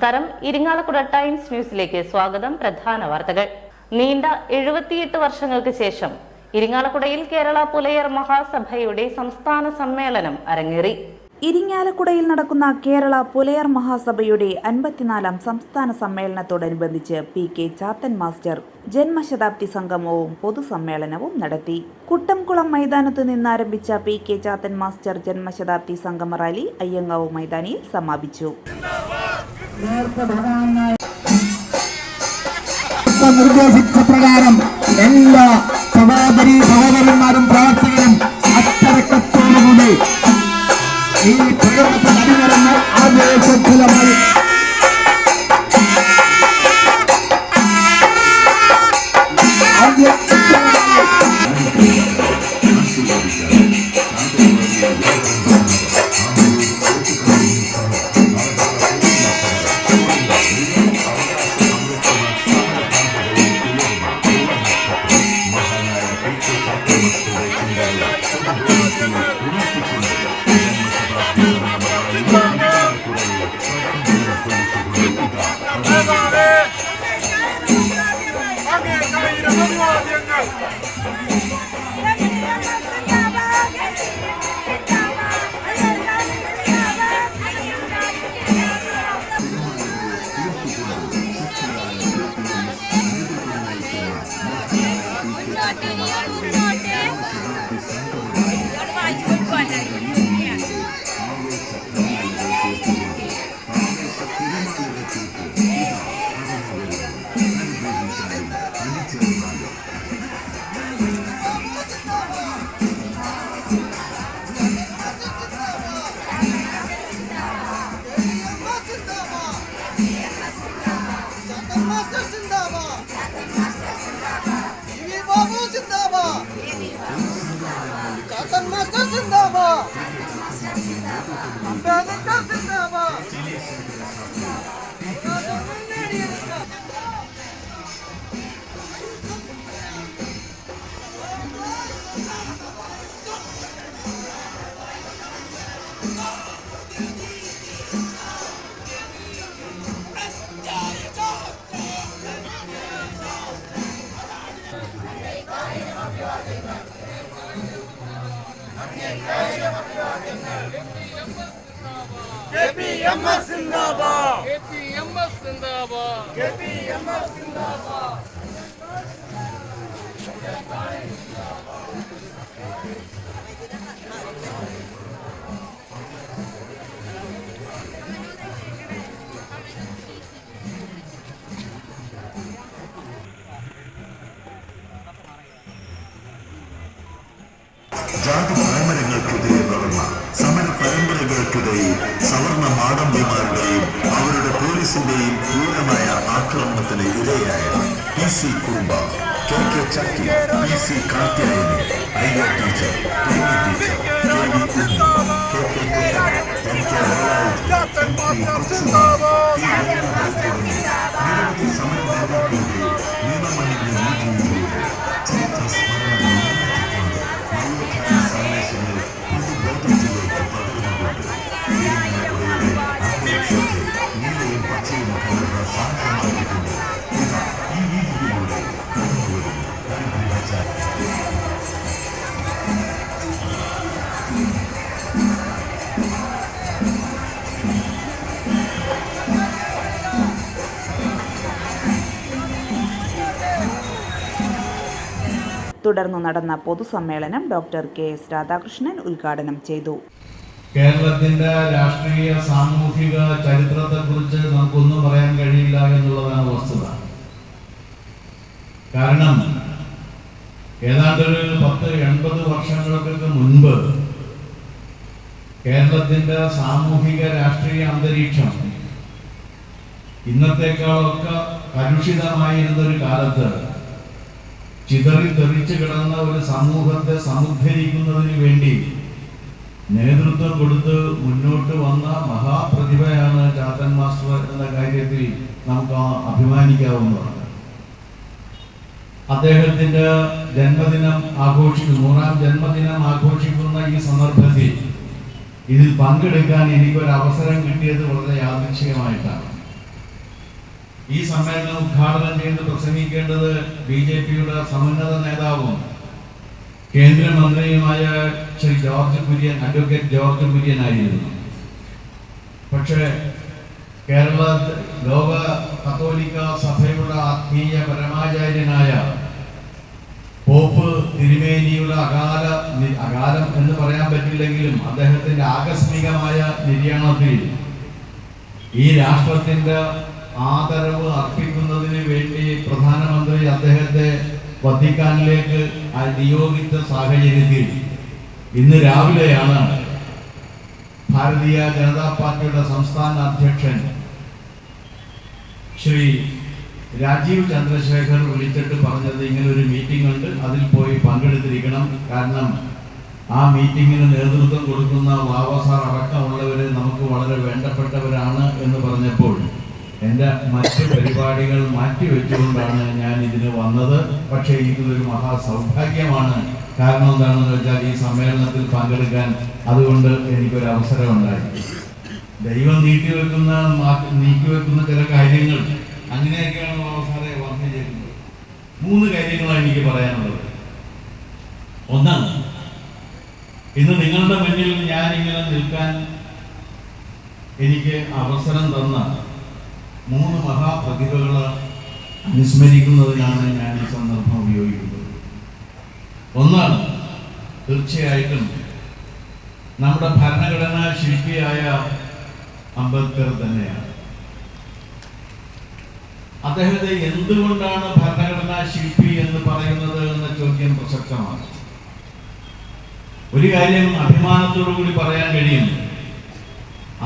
നമസ്കാരം. ഇരിങ്ങാലക്കുട ടൈംസ് ന്യൂസിലേക്ക് സ്വാഗതം. പ്രധാന വാർത്തകൾ. നീണ്ട എഴുപത്തിയെട്ട് വർഷങ്ങൾക്ക് ശേഷം ഇരിങ്ങാലക്കുടയിൽ കേരള പുലയർ മഹാസഭയുടെ സംസ്ഥാന സമ്മേളനം അരങ്ങേറി. ഇരിങ്ങാലക്കുടയിൽ നടക്കുന്ന കേരള പുലയർ മഹാസഭയുടെ അൻപത്തിനാലാം സംസ്ഥാന സമ്മേളനത്തോടനുബന്ധിച്ച് പി കെ ചാത്തൻ മാസ്റ്റർ ജന്മശതാബ്ദി സംഗമവും പൊതുസമ്മേളനവും നടത്തി. കുട്ടംകുളം മൈതാനത്ത് നിന്നാരംഭിച്ച പി കെ ചാത്തൻ മാസ്റ്റർ ജന്മശതാബ്ദി സംഗമ റാലി അയ്യങ്കാവ് മൈതാനിയിൽ സമാപിച്ചു. നിർദ്ദേശിച്ച പ്രകാരം എല്ലാ സഹോദരി സഹോദരന്മാരും പ്രവർത്തകരും ഈ പ്രകടനത്തിൽ അണിനിരന്ന് ആവേശത്തിലമായി ജാതി പാരമ്പര്യങ്ങൾക്കെതിരെ നടന്ന സമര പരമ്പരകൾക്കിടയിൽ സവർണ മാടമ്പിമാരുടെയും അവരുടെ പോലീസിന്റെയും ക്രൂരമായ ആക്രമണത്തിന് ഇരയായ P C Kurumba K K Chakki P C Karthyayani ഐയ teacher Premi teacher K V Unni K K Kuttan M K Velayudhan M P Kochumon P Venugopal തുടങ്ങി നിരവധി സമരനേതാക്കളുടെ തുടർന്ന് നടന്ന പൊതുസമ്മേളനം ഡോക്ടർ കെ എസ് രാധാകൃഷ്ണൻ ഉദ്ഘാടനം ചെയ്തു. കേരളത്തിന്റെ രാഷ്ട്രീയ സാമൂഹിക ചരിത്രത്തെക്കുറിച്ച് നമുക്കൊന്നും പറയാൻ കഴിയില്ല എന്നുള്ളതാണ് വസ്തുത. കാരണം ഏതാണ്ട് ഒരു പത്ത് എൺപത് വർഷങ്ങൾക്കൊക്കെ മുൻപ് കേരളത്തിന്റെ സാമൂഹിക രാഷ്ട്രീയ അന്തരീക്ഷം ഇന്നത്തേക്കാളൊക്കെ കലുഷിതമായിരുന്ന ഒരു കാലത്ത് ചിതറി തെറിച്ച് കിടന്ന ഒരു സമൂഹത്തെ സമുദ്ധരിക്കുന്നതിന് വേണ്ടി നേതൃത്വം കൊടുത്ത് മുന്നോട്ട് വന്ന മഹാപ്രതിഭയാണ് ചാത്തൻ മാസ്റ്റർ എന്ന കാര്യത്തിൽ നമുക്ക് അഭിമാനിക്കാവുന്നതാണ്. അദ്ദേഹത്തിന്റെ ജന്മദിനം ആഘോഷിക്കുന്നു നൂറാം ജന്മദിനം ആഘോഷിക്കുന്ന ഈ സന്ദർഭത്തിൽ ഇതിൽ പങ്കെടുക്കാൻ എനിക്കൊരു അവസരം കിട്ടിയത് വളരെ യാദൃച്ഛികമായിട്ടാണ് ഈ സമ്മേളനം ഉദ്ഘാടനം ചെയ്ത് പ്രസംഗിക്കേണ്ടത് ബി ജെ പിയുടെ സമുന്നത നേതാവും കേന്ദ്രമന്ത്രിയുമായ Sri George Kurian advocate George Kurian ആയിരുന്നു പക്ഷേ കേരള ലോക കത്തോലിക്ക സഭയുടെ ആത്മീയ പരമാചാര്യനായ പോപ്പ് തിരുമേനിയുടെ അകാല അകാലം എന്ന് പറയാൻ പറ്റില്ലെങ്കിലും അദ്ദേഹത്തിന്റെ ആകസ്മികമായ നിര്യാണത്തിൽ ഈ രാഷ്ട്രത്തിന്റെ ആദരവ് അർപ്പിക്കുന്നതിന് വേണ്ടി പ്രധാനമന്ത്രി അദ്ദേഹത്തെ വത്തിക്കാനിലേക്ക് നിയോഗിച്ച സാഹചര്യത്തിൽ ഇന്ന് രാവിലെയാണ് ഭാരതീയ ജനതാ പാർട്ടിയുടെ സംസ്ഥാന അധ്യക്ഷൻ ശ്രീ രാജീവ് ചന്ദ്രശേഖർ വിളിച്ചിട്ട് പറഞ്ഞത് ഇങ്ങനെ ഒരു മീറ്റിംഗ് ഉണ്ട്. അതിൽ പോയി പങ്കെടുത്തിരിക്കണം. കാരണം ആ മീറ്റിങ്ങിന് നേതൃത്വം കൊടുക്കുന്ന വാവ സാർ അടക്കമുള്ളവര് നമുക്ക് വളരെ വേണ്ടപ്പെട്ടവരാണ് എന്ന് പറഞ്ഞപ്പോൾ എന്റെ മറ്റ് പരിപാടികൾ മാറ്റിവെച്ചുകൊണ്ടാണ് ഞാൻ ഇതിന് വന്നത്. പക്ഷേ ഇതൊരു മഹാസൗഭാഗ്യമാണ്. കാരണം എന്താണെന്ന് വെച്ചാൽ ഈ സമ്മേളനത്തിൽ പങ്കെടുക്കാൻ അതുകൊണ്ട് എനിക്കൊരു അവസരം ഉണ്ടായി ദൈവം നീട്ടിവെക്കുന്ന നീക്കി നീക്കിവെക്കുന്ന ചില കാര്യങ്ങൾ അങ്ങനെയൊക്കെയാണ് സാറേ വാർത്ത ചെയ്യുന്നത് മൂന്ന് കാര്യങ്ങളാണ് എനിക്ക് പറയാനുള്ളത്. ഒന്നാണ് ഇന്ന് നിങ്ങളുടെ മുന്നിൽ ഞാൻ ഇങ്ങനെ നിൽക്കാൻ എനിക്ക് അവസരം തന്ന മൂന്ന് മഹാപ്രതിഭകളെ അനുസ്മരിക്കുന്നതിനാണ് ഞാൻ ഈ സന്ദർഭം ഉപയോഗിക്കുന്നത്. ഒന്നാണ് തീർച്ചയായിട്ടും നമ്മുടെ ഭരണഘടനാ ശില്പിയായ അംബേദ്കർ തന്നെയാണ്. അദ്ദേഹത്തെ എന്തുകൊണ്ടാണ് ഭരണഘടനാ ശില്പി എന്ന് പറയുന്നത് എന്ന ചോദ്യം പ്രസക്തമാണ്. ഒരു കാര്യം അഭിമാനത്തോടു കൂടി പറയാൻ കഴിയും.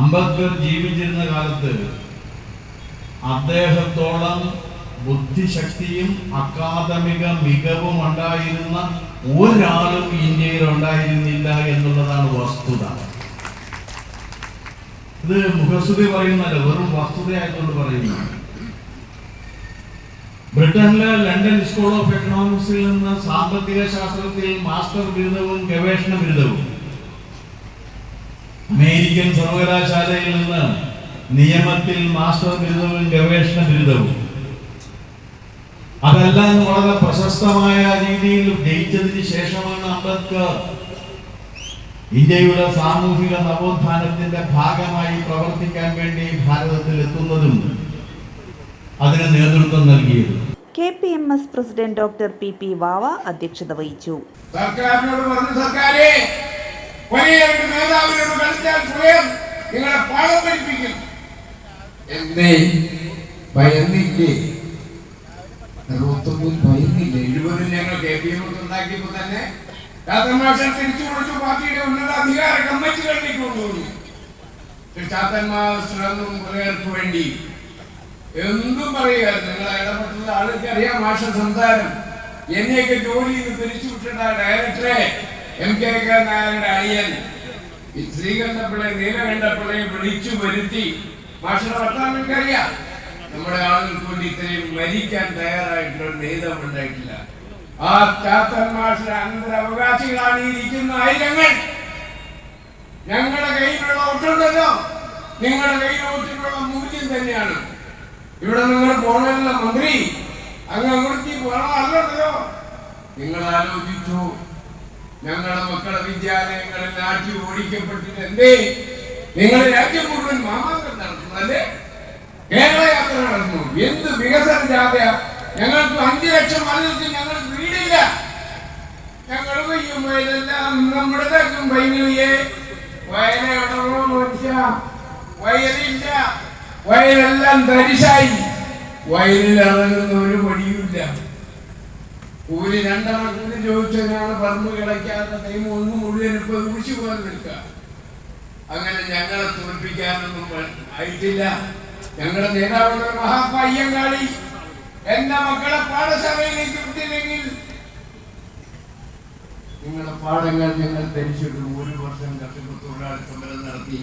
അംബേദ്കർ ജീവിച്ചിരുന്ന കാലത്ത് അദ്ദേഹത്തോളം ബുദ്ധിശക്തിയും അക്കാദമിക മികവും ഉണ്ടായിരുന്ന ഒരാളും ഇന്ത്യയിൽ ഉണ്ടായിരുന്നില്ല എന്നുള്ളതാണ് വസ്തുത. ഇത് മുഖസ്തുതി പറയുന്നല്ല വെറും വസ്തുതയായതുകൊണ്ട് പറയുന്നു. ബ്രിട്ടനിലെ ലണ്ടൻ സ്കൂൾ ഓഫ് എക്കണോമിക്സിൽ നിന്ന് സാമ്പത്തിക ശാസ്ത്രത്തിൽ മാസ്റ്റർ ബിരുദവും ഗവേഷണ ബിരുദവും അമേരിക്കൻ സർവകലാശാലയിൽ നിന്ന് നിയമത്തിൽ മാസ്റ്റർ ബിരുദവും ഗവേഷണ ബിരുദവും അതെല്ലാം വളരെ പ്രശസ്തമായ രീതിയിൽ ജയിച്ചതിന് ശേഷമാണ് അംബേദ്കർ ഇന്ത്യയുടെ സാമൂഹിക നവോത്ഥാനത്തിന്റെ ഭാഗമായി പ്രവർത്തിക്കാൻ വേണ്ടി ഭാരതത്തിൽ എത്തുന്നതും അതിന് നേതൃത്വം നൽകിയത്. K P M S president doctor P P Vava അധ്യക്ഷത വഹിച്ചു. സർക്കാരിനോട് പറഞ്ഞു സർക്കാരെ നേതാവിനോട് നിങ്ങളെ പാഠം പഠിപ്പിക്കും എന്തേ ഭയന്നില്ലേ? അറുപത്തൊമ്പതിൽ ഭയന്നില്ല? എഴുപതിൽ ഞങ്ങൾ കെ പി എം ഉണ്ടാക്കിയപ്പോ തന്നെ മാസ്റ്റർ തിരിച്ചു കൊടുത്തു പാർട്ടിയുടെ ഉന്നതാധികാര കമ്മിറ്റികളിലേക്ക് കൊണ്ടുപോയി ചാത്തൻ മാസ്റ്റർ എന്നും വേണ്ടി. എന്തും പറയുക. നിങ്ങൾ ഇടപെട്ടുള്ള ആൾക്ക് അറിയാം മാഷ സംസാരം. എന്നെയൊക്കെ ജോലിയിൽ നിന്ന് പിരിച്ചു വിട്ടിട്ട ഡയറക്ടറെ എം കെ നായരുടെ അണിയൻ ഈ ശ്രീകണ്ഠപിള്ളയെ നീലകണ്ഠപിള്ളയെ വിളിച്ചു വരുത്തി. മാഷിന്റെ വർത്താനം എനിക്കറിയാം നമ്മുടെ ആളുകൾക്ക് ഇത്രയും മരിക്കാൻ തയ്യാറായിട്ടുള്ള നേതാവ് ഉണ്ടായിട്ടില്ല. ആ ചാത്തൻ മാഷിന്റെ അനന്തരാവകാശികളാണ് ഈ ഇരിക്കുന്ന ആയിരങ്ങൾ. ഞങ്ങളുടെ കയ്യിലുള്ള ഒട്ടുണ്ടല്ലോ നിങ്ങളുടെ കയ്യിൽ ഒട്ടിനുള്ള മൂല്യം തന്നെയാണ്. ഇവിടെ നിങ്ങൾ പോണല്ല മന്ത്രി. അങ്ങ് അങ്ങോട്ട് പോകണമല്ലോ നിങ്ങൾ ആലോചിച്ചു. ഞങ്ങളുടെ മക്കളെ വിദ്യാലയങ്ങളിൽ ആറ്റി ഓടിക്കപ്പെട്ടിട്ട് എന്തേ? നിങ്ങൾ രാജ്യം മുഴുവൻ മാമാങ്കം നടത്തുന്നല്ലേ കേരള യാത്ര നടത്തുന്നു. എന്ത് വികസന ജാഥ? ഞങ്ങൾക്ക് അഞ്ചു ലക്ഷം ആളുകൾക്ക് ഞങ്ങൾ വീടില്ല. ഞങ്ങൾ വയലെല്ലാം നമ്മുടെ പൈനവിയെ വയലെവിടമോ മനുഷ്യ വയലില്ല. വയലെല്ലാം തരിശായി. വയലിൽ ഇറങ്ങുന്ന ഒരു വഴിയുമില്ല. കൂലി രണ്ടെണ്ണം കൂലി ചോദിച്ചതിനാണ് പറമ്പ് കിടക്കാത്ത ടൈം ഒന്ന് മുഴുവൻ ഇപ്പൊ കുഴിച്ചു പോലെ നിൽക്കുക. അങ്ങനെ ഞങ്ങളെ തോൽപ്പിക്കാനൊന്നും ആയിട്ടില്ല. ഞങ്ങളുടെ നേതാവുള്ള മഹാപയ്യങ്കാളി എന്റെ മക്കളെ പാഠശാലയിലേക്ക് വിട്ടില്ലെങ്കിൽ നിങ്ങളുടെ പാഠങ്ങൾ ഞങ്ങൾ ധരിച്ചിട്ട് ഒരു വർഷം തൊഴിലാളി നടത്തി.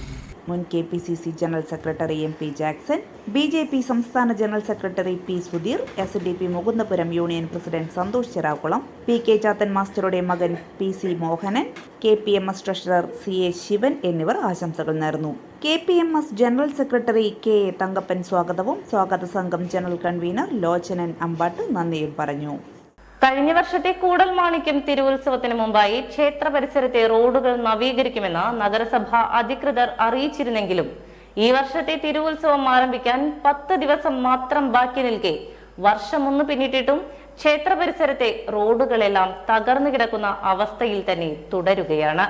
മുൻ K P C C general secretary M P Jackson B J P സംസ്ഥാന general secretary P Sudheer S D P Mukundapuram union president Santhosh Cherakkulam P K Chathan മാസ്റ്ററുടെ മകൻ P C Mohanan K P M S treasurer C A Sivan എന്നിവർ ആശംസകൾ നേർന്നു. K P M S general secretary K A Thankappan സ്വാഗതവും സ്വാഗത സംഘം general convener Lochanan Ambat നന്ദിയും പറഞ്ഞു. കഴിഞ്ഞ വർഷത്തെ കൂടൽ മാണിക്യം തിരുവുത്സവത്തിന് മുമ്പായി ക്ഷേത്ര പരിസരത്തെ റോഡുകൾ നവീകരിക്കുമെന്ന് നഗരസഭ അധികൃതർ അറിയിച്ചിരുന്നെങ്കിലും ഈ വർഷത്തെ തിരുവുത്സവം ആരംഭിക്കാൻ പത്ത് ദിവസം മാത്രം ബാക്കി നിൽക്കെ വർഷമൊന്ന് പിന്നിട്ടിട്ടും ക്ഷേത്ര പരിസരത്തെ റോഡുകളെല്ലാം തകർന്നു കിടക്കുന്ന അവസ്ഥയിൽ തന്നെ തുടരുകയാണ്.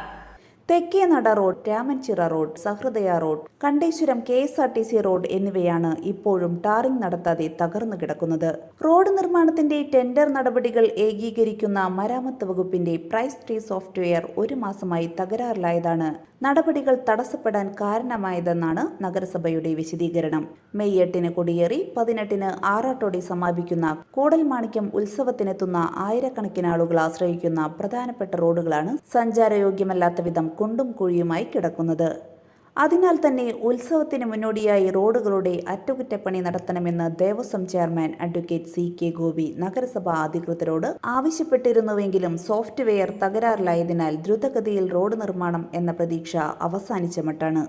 Thekkenada road Ramanchira road Sahrudaya road Kandeswaram K S R T C road എന്നിവയാണ് ഇപ്പോഴും ടാറിംഗ് നടത്താതെ തകർന്നു കിടക്കുന്നത്. റോഡ് നിർമ്മാണത്തിന്റെ ടെൻഡർ നടപടികൾ ഏകീകരിക്കുന്ന മരാമത്ത് വകുപ്പിന്റെ പ്രൈസ് ട്രീ സോഫ്റ്റ്വെയർ ഒരു മാസമായി തകരാറിലായതാണ് നടപടികൾ തടസ്സപ്പെടാൻ കാരണമായതെന്നാണ് നഗരസഭയുടെ വിശദീകരണം. മെയ് എട്ടിന് കൊടിയേറി പതിനെട്ടിന് ആറാട്ടോടെ സമാപിക്കുന്ന കൂടൽമാണിക്യം ഉത്സവത്തിനെത്തുന്ന ആയിരക്കണക്കിന് ആളുകൾ ആശ്രയിക്കുന്ന പ്രധാനപ്പെട്ട റോഡുകളാണ് സഞ്ചാരയോഗ്യമല്ലാത്ത വിധം കുണ്ടും കുഴിയുമായി കിടക്കുന്നത്. അതിനാൽ തന്നെ ഉത്സവത്തിന് മുന്നോടിയായി റോഡുകളുടെ അറ്റകുറ്റപ്പണി നടത്തണമെന്ന് Devaswom chairman advocate C K Gopi നഗരസഭാ അധികൃതരോട് ആവശ്യപ്പെട്ടിരുന്നുവെങ്കിലും സോഫ്റ്റ്വെയർ തകരാറിലായതിനാൽ ദ്രുതഗതിയിൽ റോഡ് നിർമ്മാണം എന്ന പ്രതീക്ഷ അവസാനിച്ച മട്ടാണ്.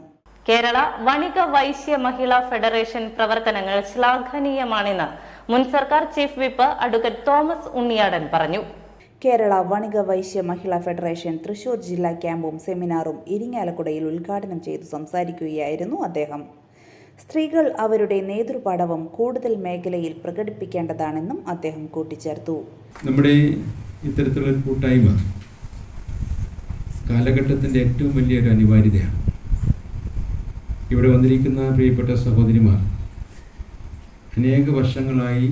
കേരള വണിക വൈശ്യ മഹിളാ ഫെഡറേഷൻ പ്രവർത്തനങ്ങൾ ശ്ലാഘനീയമാണെന്ന് മുൻ സർക്കാർ chief whip advocate Thomas Unniyadan പറഞ്ഞു. കേരള വണിക വൈശ്യ മഹിളാ ഫെഡറേഷൻ തൃശൂർ ജില്ലാ ക്യാമ്പും സെമിനാറും ഇരിങ്ങാലക്കുടയിൽ ഉദ്ഘാടനം ചെയ്തു സംസാരിക്കുകയായിരുന്നു അദ്ദേഹം. സ്ത്രീകൾ അവരുടെ നേതൃപാടവം കൂടുതൽ മേഖലയിൽ പ്രകടിപ്പിക്കേണ്ടതാണെന്നും അദ്ദേഹം കൂട്ടിച്ചേർത്തു. നമ്മുടെ ഇത്തരത്തിലുള്ള കൂട്ടായ്മ കാലഘട്ടത്തിന്റെ ഏറ്റവും വലിയൊരു അനിവാര്യതയാണ്. ഇവിടെ വന്നിരിക്കുന്ന പ്രിയപ്പെട്ട സഹോദരിമാർ അനേക വർഷങ്ങളായി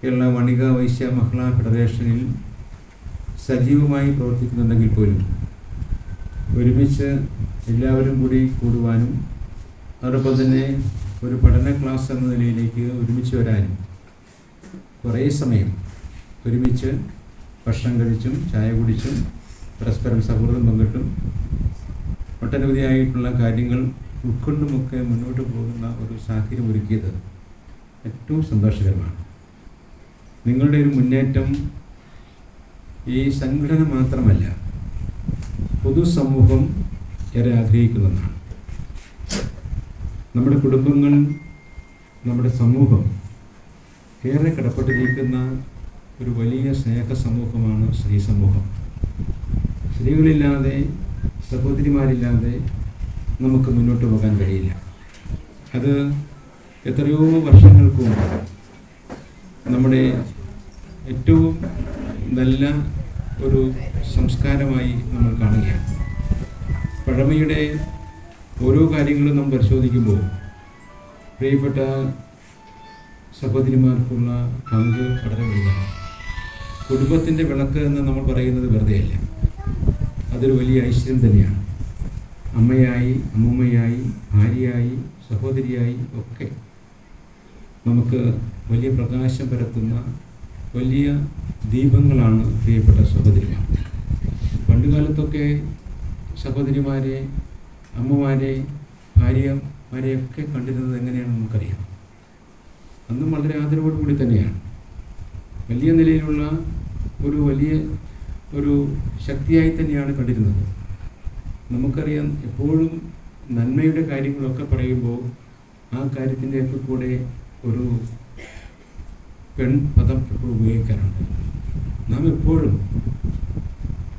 കേരള വണിക വൈശ്യ മഹിളാ ഫെഡറേഷനിൽ സജീവമായി പ്രവർത്തിക്കുന്നുണ്ടെങ്കിൽ പോലും ഒരുമിച്ച് എല്ലാവരും കൂടി കൂടുവാനും അതോടൊപ്പം തന്നെ ഒരു പഠന ക്ലാസ് എന്ന നിലയിലേക്ക് ഒരുമിച്ച് വരാനും കുറേ സമയം ഒരുമിച്ച് ഭക്ഷണം കഴിച്ചും ചായ കുടിച്ചും പരസ്പരം സൗഹൃദം പങ്കിട്ടും ഒട്ടനവധിയായിട്ടുള്ള കാര്യങ്ങൾ ഉൾക്കൊണ്ടുമൊക്കെ മുന്നോട്ട് പോകുന്ന ഒരു സാഹചര്യം ഒരുക്കിയത് ഏറ്റവും സന്തോഷകരമാണ്. നിങ്ങളുടെ ഒരു മുന്നേറ്റം ഈ സംഘടന മാത്രമല്ല പൊതുസമൂഹം ഏറെ ആഗ്രഹിക്കുന്നതാണ്. നമ്മുടെ കുടുംബങ്ങൾ നമ്മുടെ സമൂഹം ഏറെ കടപ്പെട്ടിരിക്കുന്ന ഒരു വലിയ സ്നേഹ സമൂഹമാണ് സ്ത്രീ സമൂഹം സ്ത്രീകളില്ലാതെ സഹോദരിമാരില്ലാതെ നമുക്ക് മുന്നോട്ട് പോകാൻ കഴിയില്ല. അത് എത്രയോ വർഷങ്ങൾക്ക് നമ്മുടെ ഏറ്റവും നല്ല ഒരു സംസ്കാരമായി നമ്മൾ കാണുകയാണ്. പഴമയുടെ ഓരോ കാര്യങ്ങളും നാം പരിശോധിക്കുമ്പോൾ പ്രിയപ്പെട്ട സഹോദരിമാർക്കുള്ള പങ്ക് വളരെ വലുതാണ്. കുടുംബത്തിന്റെ വിളക്ക് എന്ന് നമ്മൾ പറയുന്നത് വെറുതെയല്ല അതൊരു വലിയ ഐശ്വര്യം തന്നെയാണ്. അമ്മയായി അമ്മൂമ്മയായി ഭാര്യയായി സഹോദരിയായി ഒക്കെ നമുക്ക് വലിയ പ്രകാശം പരത്തുന്ന വലിയ ദീപങ്ങളാണ് പ്രിയപ്പെട്ട സഹോദരിമാർ. പണ്ടുകാലത്തൊക്കെ സഹോദരിമാരെ അമ്മമാരെ ഭാര്യമാരെയൊക്കെ കണ്ടിരുന്നത് എങ്ങനെയാണ് നമുക്കറിയാം. അന്നും വളരെ ആദരവോടുകൂടി തന്നെയാണ്. വലിയ നിലയിലുള്ള ഒരു വലിയ ഒരു ശക്തിയായി തന്നെയാണ് കണ്ടിരുന്നത്. നമുക്കറിയാം എപ്പോഴും നന്മയുടെ കാര്യങ്ങളൊക്കെ പറയുമ്പോൾ ആ കാര്യത്തിന്റെയൊക്കെ കൂടെ ഒരു പെൺ പദം എപ്പോഴും ഉപയോഗിക്കാറുണ്ട്. നാം എപ്പോഴും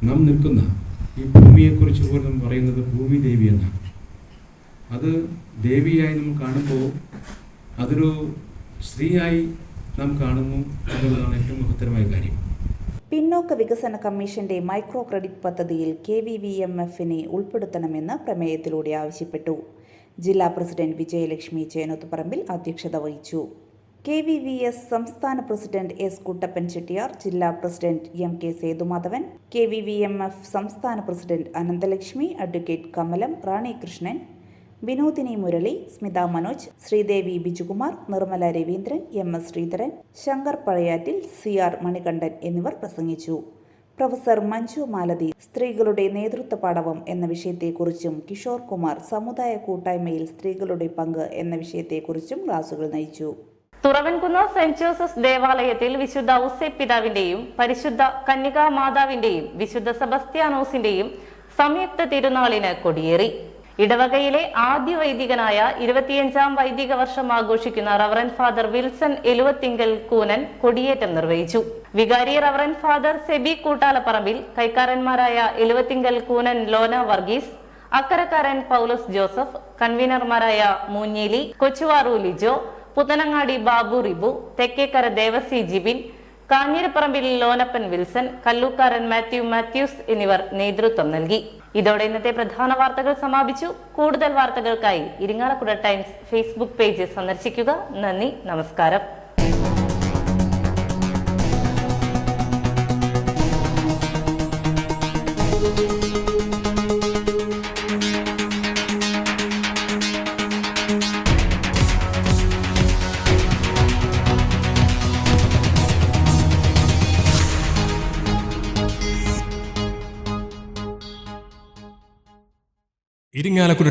നാം നിൽക്കുന്ന ഈ ഭൂമിയെക്കുറിച്ച് പോലും പറയുന്നത് ഭൂമി ദേവി എന്നാണ്. അത് ദേവിയായി നമ്മൾ കാണുമ്പോൾ അതൊരു സ്ത്രീയായി നാം കാണുന്നു എന്നുള്ളതാണ് ഏറ്റവും മഹത്തരമായ കാര്യം. പിന്നോക്ക വികസന കമ്മീഷന്റെ മൈക്രോ ക്രെഡിറ്റ് പദ്ധതിയിൽ കെ വി വി എം എഫിനെ ഉൾപ്പെടുത്തണമെന്ന് പ്രമേയത്തിലൂടെ ആവശ്യപ്പെട്ടു. ജില്ലാ പ്രസിഡന്റ് വിജയലക്ഷ്മി ചേനോത്തുപറമ്പിൽ അധ്യക്ഷത വഹിച്ചു. കെ വി വി എസ് സംസ്ഥാന പ്രസിഡന്റ് എസ് കുട്ടപ്പൻ ചെട്ടിയാർ ജില്ലാ president M K Sethumadhavan K V V M F സംസ്ഥാന president Ananthalakshmi advocate Kamalam Rani Krishnan Vinodini Murali Smitha Manoj Sreedevi Bijukumar Nirmala Raveendran M S Sreedharan Shankar Pazhayattil C R Manikandan എന്നിവർ പ്രസംഗിച്ചു. Professor Manju Malathi സ്ത്രീകളുടെ നേതൃത്വ പാഠവം എന്ന വിഷയത്തെക്കുറിച്ചും കിഷോർ കുമാർ സമുദായ കൂട്ടായ്മയിൽ സ്ത്രീകളുടെ പങ്ക് എന്ന വിഷയത്തെക്കുറിച്ചും ക്ലാസുകൾ നയിച്ചു. തുറവൻകുന്ന് സെന്റ് ജോസഫ് ദേവാലയത്തിൽ വിശുദ്ധ ഔസേ പിതാവിന്റെയും പരിശുദ്ധ കന്യകാ മാതാവിന്റെയും വിശുദ്ധ സെബസ്ത്യാനോസിന്റെയും സംയുക്ത തിരുനാളിന് കൊടിയേറി. ഇടവകയിലെ ആദ്യ വൈദികനായ ഇരുപത്തിയഞ്ചാം വൈദിക വർഷം ആഘോഷിക്കുന്ന reverend father Wilson Eluvathingal Koonan കൊടിയേറ്റം നിർവഹിച്ചു. വികാരി റവറൻ ഫാദർ സെബി കൂട്ടാലപ്പറമ്പിൽ കൈക്കാരന്മാരായ Eluvathingal Koonan Lona Varghese Akkarakkaran Paulose Joseph കൺവീനർമാരായ Moonjeli Kochuvaru Lijo Puthanangadi Babu Ribu Thekkekara Devasi Jibin Kanjirapparambil Lonappan Wilson Kallookkaran Mathew Mathews എന്നിവർ നേതൃത്വം നൽകി. ഇതോടെ ഇന്നത്തെ പ്രധാന വാർത്തകൾ സമാപിച്ചു. കൂടുതൽ വാർത്തകൾക്കായി ഇരിങ്ങാലക്കുട ടൈംസ് ഫേസ്ബുക്ക് പേജ് സന്ദർശിക്കുക. നന്ദി നമസ്കാരം.